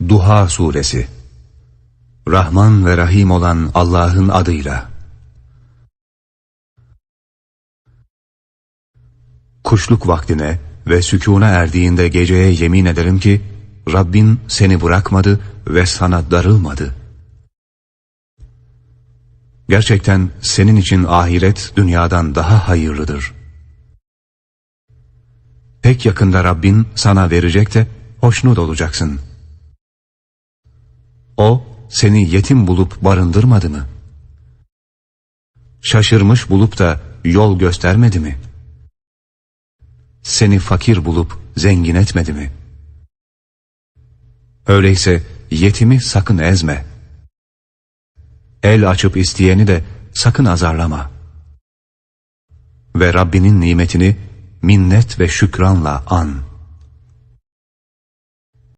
Duha Suresi Rahman ve Rahim olan Allah'ın adıyla Kuşluk vaktine ve sükûna erdiğinde geceye yemin ederim ki Rabbin seni bırakmadı ve sana darılmadı. Gerçekten senin için ahiret dünyadan daha hayırlıdır. Pek yakında Rabbin sana verecek de hoşnut olacaksın. O seni yetim bulup barındırmadı mı? Şaşırmış bulup da yol göstermedi mi? Seni fakir bulup zengin etmedi mi? Öyleyse yetimi sakın ezme. El açıp isteyeni de sakın azarlama. Ve Rabbinin nimetini minnet ve şükranla an.